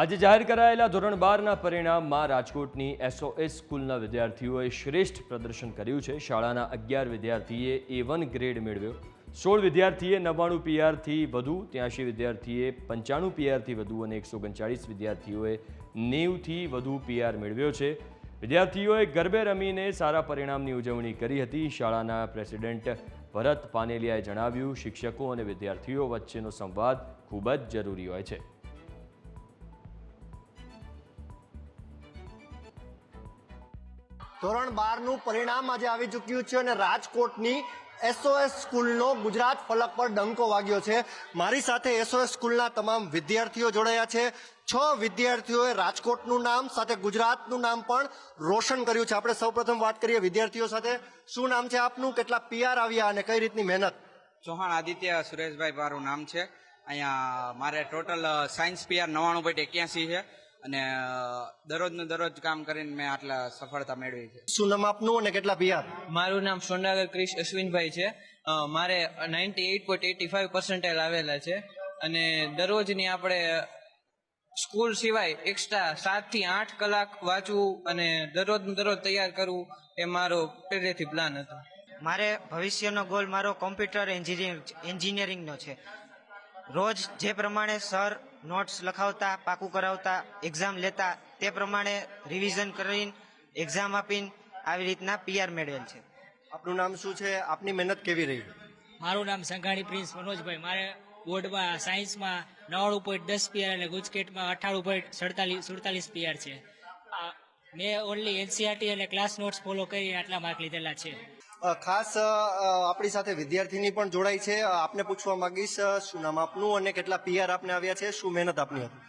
આજે જાહેર કરાયેલા ધોરણ બારના પરિણામમાં રાજકોટની એસઓએસ સ્કૂલના વિદ્યાર્થીઓએ શ્રેષ્ઠ પ્રદર્શન કર્યું છે. શાળાના અગિયાર વિદ્યાર્થીએ એ વન ગ્રેડ મેળવ્યો. સોળ વિદ્યાર્થીએ નવ્વાણું પીઆરથી વધુ, ત્યાંશી વિદ્યાર્થીએ પંચાણું પીઆરથી વધુ અને એકસો ઓગણચાળીસ વિદ્યાર્થીઓએ નેવથી વધુ પીઆર મેળવ્યો છે. વિદ્યાર્થીઓએ ગરબે રમીને સારા પરિણામની ઉજવણી કરી હતી. શાળાના પ્રેસિડેન્ટ ભરત પાનેલિયાએ જણાવ્યું, શિક્ષકો અને વિદ્યાર્થીઓ વચ્ચેનો સંવાદ ખૂબ જ જરૂરી હોય છે. ધોરણ બારનું પરિણામ આજે આવી ચૂક્યું છે અને રાજકોટની એસઓએસ સ્કૂલનો ગુજરાત ફલક પર ડંકો વાગ્યો છે. મારી સાથે એસઓએસ સ્કૂલના તમામ વિદ્યાર્થીઓ જોડાયા છે. છ વિદ્યાર્થીઓએ રાજકોટનું નામ સાથે ગુજરાતનું નામ પણ રોશન કર્યું છે. આપણે સૌપ્રથમ વાત કરીએ વિદ્યાર્થીઓ સાથે. શું નામ છે આપનું? કેટલા પીઆર આવ્યા અને કઈ રીતની મહેનત? ચૌહાણ આદિત્ય સુરેશભાઈ મારું નામ છે. અહીંયા મારે ટોટલ સાયન્સ પીઆર નવ્વાણું પોઈન્ટ એક્યાસી છે. અને દરરોજનું દરરોજ કામ કરીને મેં આટલા સફળતા મેળવી છે. શું નામ આપનું અને કેટલા પિયા મારું નામ સોંડાગર ક્રિશ અશ્વિનભાઈ છે. મારે ninety eight point eighty five percentage આવેલા છે. અને દરરોજની આપણે સ્કૂલ સિવાય એક્સ્ટ્રા સાતથી આઠ કલાક વાંચવું અને દરરોજ દરરોજ તૈયાર કરવું એ મારો પહેલેથી પ્લાન હતો. મારે ભવિષ્યનો ગોલ મારો કોમ્પ્યુટર એન્જિનિયર એન્જિનિયરિંગનો છે. રોજ જે પ્રમાણે સર નોટ્સ લખાવતા પાકું કરાવતા એક્ઝામ લેતા તે પ્રમાણે રિવિઝન કરીને એક્ઝામ આપીને આવી રીતના પીઆર મેળવેલ છે. આપનું નામ શું છે? આપની મહેનત કેવી રહી? મારું નામ સંઘાણી પ્રિન્સ મનોજભાઈ. મારે બોર્ડમાં સાયન્સમાં નવાણું પોઈન્ટ દસ પીઆર અને ગુજકેટમાં અઠાણું પોઈન્ટ સડતાલીસ સુડતાલીસ પીઆર છે. આ મેં ઓનલી એનસીઆરટી અને ક્લાસ નોટ્સ ફોલો કરી આટલા માર્ક લીધેલા છે. ખાસ આપણી સાથે વિદ્યાર્થીની પણ જોડાઈ છે. આપને પૂછવા માંગીશ શું નામ આપનું અને કેટલા પીઆર આપને આવ્યા છે? શું મહેનત આપની હતી?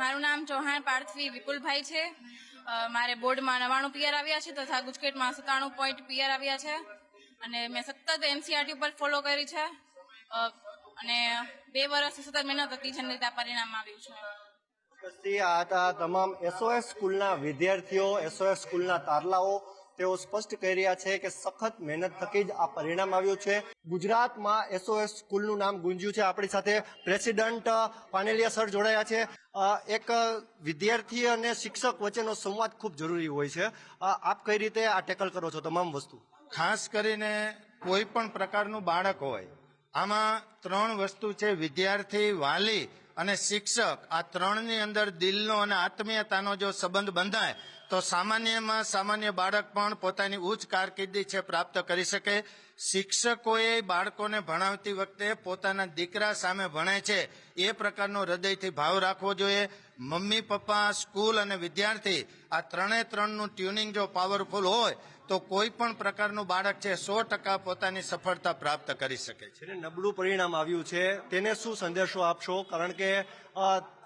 મારું નામ ચૌહાણ પાર્થવી વિપુલભાઈ છે. મારે બોર્ડમાં નવાણું પીઆર આવ્યા છે તથા ગુજકેટમાં સત્તાણું પોઈન્ટ પીઆર આવ્યા છે. અને મેં સતત એનસીઆરટી ઉપર ફોલો કરી છે. અને બે વર્ષથી સતત મહેનત હતી જેને આ પરિણામ આવ્યું છે. આ તમામ એસઓએસ સ્કૂલના વિદ્યાર્થીઓ એસઓએસ સ્કૂલના તારલાઓ તેઓ સ્પષ્ટ કહી રહ્યા છે કે સખત મહેનત થકી જ આ પરિણામ આવ્યું છે. ગુજરાતમાં એસઓએસ સ્કૂલનું નામ ગુંજ્યું છે આપણી સાથે. પ્રેસિડન્ટ પાનેલિયા સર જોડાયા છે. એક વિદ્યાર્થી અને શિક્ષક વચ્ચેનો સંવાદ ખૂબ જરૂરી હોય છે. આપ કઈ રીતે આ ટેકલ કરો છો તમામ વસ્તુ? ખાસ કરીને કોઈ પણ પ્રકારનું બાળક હોય, આમાં ત્રણ વસ્તુ છે. વિદ્યાર્થી, વાલી અને શિક્ષક. આ ત્રણની અંદર દિલનો અને આત્મીયતાનો જો સંબંધ બંધાય તો સામાન્યમાં સામાન્ય બાળક પણ પોતાની ઉચ્ચ કારકિર્દી છે પ્રાપ્ત કરી શકે. શિક્ષકોએ બાળકોને ભણાવતી વખતે પોતાના દીકરા સામે ભણે છે. એ પ્રકારનો હૃદયથી ભાવ રાખવો જોઈએ. મમ્મી, પપ્પા, સ્કૂલ અને વિદ્યાર્થી, આ ત્રણે ત્રણનું ટ્યુનિંગ જો પાવરફુલ હોય, તો કોઈ પણ પ્રકારનું બાળક છે સો ટકા પોતાની સફળતા પ્રાપ્ત કરી શકે છે. નબળું પરિણામ આવ્યું છે, તેને શું સંદેશો આપશો? કારણ કે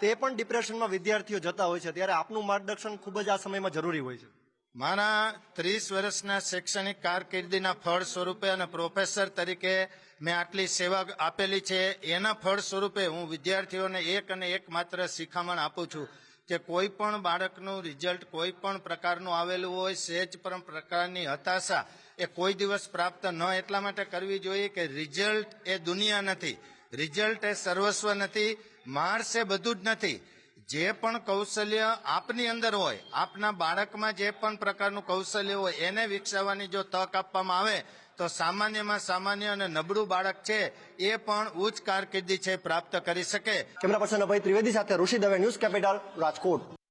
તે પણ ડિપ્રેશનમાં વિદ્યાર્થીઓ જતા હોય છે. ત્યારે આપનું માર્ગદર્શન ખૂબ જ આ સમયમાં જરૂરી હોય છે. મારા ત્રીસ વર્ષના શૈક્ષણિક કારકિર્દીના ફળ સ્વરૂપે અને પ્રોફેસર તરીકે મેં આટલી સેવા આપેલી છે, એના ફળ સ્વરૂપે હું વિદ્યાર્થીઓને એક અને એક માત્ર શિખામણ આપું છું કે કોઈ પણ બાળકનું રિઝલ્ટ કોઈ પણ પ્રકારનું આવેલું હોય, સહેજ પણ પ્રકારની હતાશા એ કોઈ દિવસ પ્રાપ્ત ન એટલા માટે કરવી જોઈએ કે રિઝલ્ટ એ દુનિયા નથી રિઝલ્ટ એ સર્વસ્વ નથી માર્ક્સ એ બધું જ નથી. જે પણ કૌશલ્ય આપની અંદર હોય, આપના બાળકમાં જે પણ પ્રકારનું કૌશલ્ય હોય, એને વિકસાવવાની જો તક આપવામાં આવે, તો સામાન્યમાં સામાન્ય અને નબળું બાળક છે, એ પણ ઉચ્ચ કારકિર્દી છે પ્રાપ્ત કરી શકે. કેમેરા પર્સન અભય ત્રિવેદી સાથે ઋષિ દવે, ન્યૂઝ કેપિટલ, રાજકોટ.